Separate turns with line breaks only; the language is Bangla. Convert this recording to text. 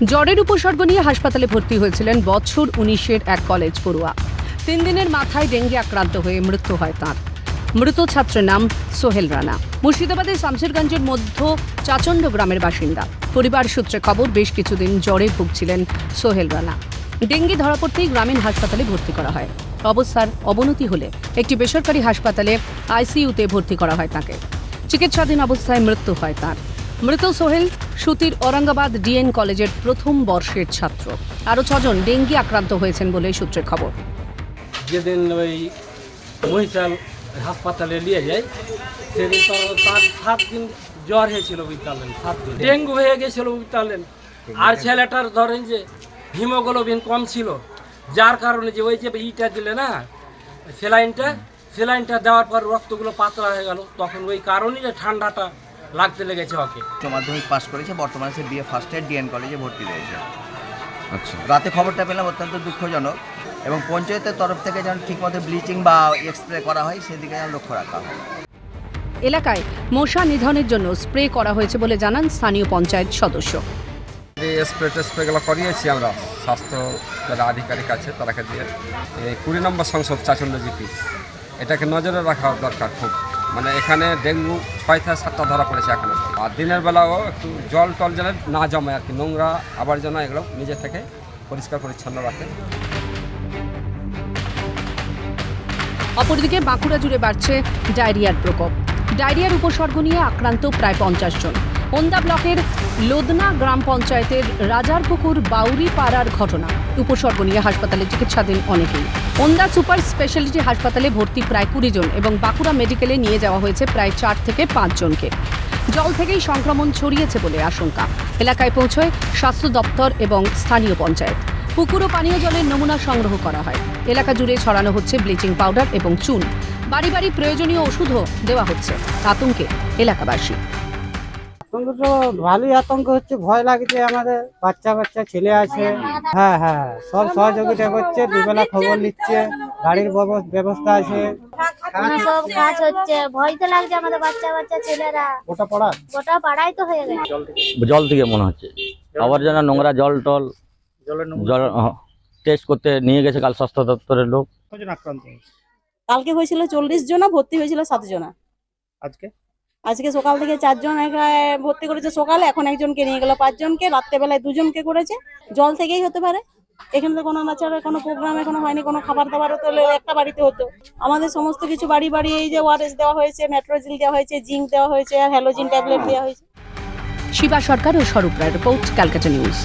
জ্বরের উপসর্গ নিয়ে হাসপাতালে ভর্তি হয়েছিলেন বছর উনিশের এক কলেজ পড়ুয়া। তিন দিনের মাথায় ডেঙ্গি আক্রান্ত হয়ে মৃত্যু হয় তাঁর। মৃত ছাত্রের নাম সোহেল রানা। মুর্শিদাবাদের শামশেরগঞ্জের মধ্য চাচণ্ড গ্রামের বাসিন্দা। পরিবার সূত্রে খবর, বেশ কিছুদিন জ্বরে ভুগছিলেন সোহেল রানা। ডেঙ্গি ধরা পড়তেই গ্রামীণ হাসপাতালে ভর্তি করা হয়। অবস্থার অবনতি হলে একটি বেসরকারি হাসপাতালে আইসিইউতে ভর্তি করা হয় তাকে। চিকিৎসাধীন অবস্থায় মৃত্যু হয় তার। মৃত সোহেল সুতির ঔরঙ্গাবাদ ডিএন কলেজের প্রথম বর্ষের ছাত্র। আরও ছজন ডেঙ্গি আক্রান্ত হয়েছেন বলে সূত্রের খবর।
যেদিন ওই মহিষাল হাসপাতালে নিয়ে যায়, সেদিন তার সাত দিন জ্বর হয়েছিল বুঝতে সাত দিন। ডেঙ্গু হয়ে গেছিল বুঝতে আর ছেলেটার ধরেন যে হিমোগ্লোবিন কম ছিল, যার কারণে যে ওই যে ইটা দিলে না, সেলাইনটা সেলাইনটা দেওয়ার পর রক্তগুলো পাতলা হয়ে গেল। তখন ওই কারণেই ঠান্ডাটা লাগতে লেগেছে ওকে।
উচ্চ মাধ্যমিক পাশ করেছে বর্তমানে সে বিএ ফার্স্ট ইয়ার ডিএন কলেজে ভর্তি রয়েছে।
আচ্ছা।
রাতে খবরটা পেলাম অত্যন্ত দুঃখজনক এবং পঞ্চায়েতের তরফ থেকে যেন ঠিকমতো ব্লিচিং বা এক্সপ্রে করা হয় সেদিকে যেন লক্ষ্য রাখা হয়।
এলাকায় মশা নিধনের জন্য স্প্রে করা হয়েছে বলে জানান স্থানীয় পঞ্চায়েত সদস্য।
স্প্রে টেস্প্রেগুলো করিয়েছি আমরা স্বাস্থ্য যারা আধিকারিক আছে তারাকে দিয়ে। এই কুড়ি নম্বর সংসদ চাচন্ড জিপি এটাকে নজরে রাখা দরকার খুব। মানে এখানে ডেঙ্গু ছয়টা সাতটা ধরা পড়েছে এখানে। আর দিনের বেলাও একটু জল টল যেন না জমে আর কি, নোংরা আবর্জনা এগুলো নিজে থেকে পরিষ্কার পরিচ্ছন্ন রাখে।
অপরদিকে বাঁকুড়া জুড়ে বাড়ছে ডায়রিয়ার প্রকোপ। ডায়রিয়ার উপসর্গ নিয়ে আক্রান্ত প্রায় পঞ্চাশ জন। ওন্দা ব্লকের লোদনা গ্রাম পঞ্চায়েতের রাজারপুকুর বাউরি পাড়ার ঘটনা। উপসর্গ নিয়ে হাসপাতালে চিকিৎসাধীন অনেকেই। ওন্দা সুপার স্পেশালিটি হাসপাতালে ভর্তি প্রায় কুড়ি জন এবং বাঁকুড়া মেডিকেলে নিয়ে যাওয়া হয়েছে প্রায় চার থেকে পাঁচ জনকে। জল থেকেই সংক্রমণ ছড়িয়েছে বলে আশঙ্কা। এলাকায় পৌঁছয় স্বাস্থ্য দপ্তর এবং স্থানীয় পঞ্চায়েত। পুকুর ও পানীয় জলের নমুনা সংগ্রহ করা হয়। এলাকা জুড়ে ছড়ানো হচ্ছে ব্লিচিং পাউডার এবং চুন। বাড়ি বাড়ি প্রয়োজনীয় ওষুধও দেওয়া হচ্ছে। আতঙ্কে এলাকাবাসী।
আতঙ্ক তো ভালোই আতঙ্ক হচ্ছে ভয় লাগছে আমাদের। বাচ্চা বাচ্চা ছেলে আছে। হ্যাঁ হ্যাঁ সব সহযোগিতা করছে দুবেলা খবর নিচ্ছে গাড়ির ব্যব- ব্যবস্থা আছে।
সব কাজ হচ্ছে ভয় তো লাগছে আমাদের বাচ্চা বাচ্চা ছেলেরা।
ওটা পড়া
গোটা পাড়াই তো হয়ে গেছে।
জল থেকে। মনে হচ্ছে। আবর্জনা নোংরা জল টল জল টেস্ট করতে নিয়ে গেছে কাল স্বাস্থ্য দপ্তরের লোক।
আক্রান্ত
কালকে হয়েছিল চল্লিশ জনা ভর্তি হয়েছিল সাত জনা
আজকে?
আজকে সকাল থেকে চারজন ভর্তি করেছে সকালে, এখন একজনকে নিয়ে গেল পাঁচজনকে, রাত্রেবেলায় দুজনকে করেছে। জল থেকেই হতে পারে। এখানে তো কোনো নাচার, কোনো প্রোগ্রাম এখনও হয়নি, কোনো খাবার দাবারও তো একটা বাড়িতে হতো। আমাদের সমস্ত কিছু বাড়ি বাড়ি এই যে ওয়ারেস দেওয়া হয়েছে মেট্রোজিল দেওয়া হয়েছে জিঙ্ক দেওয়া হয়েছে, আর হ্যালোজিন ট্যাবলেট দেওয়া হয়েছে।
শিবা সরকার ও স্বরূপ রায় রিপোর্ট, ক্যালকাটা নিউজ।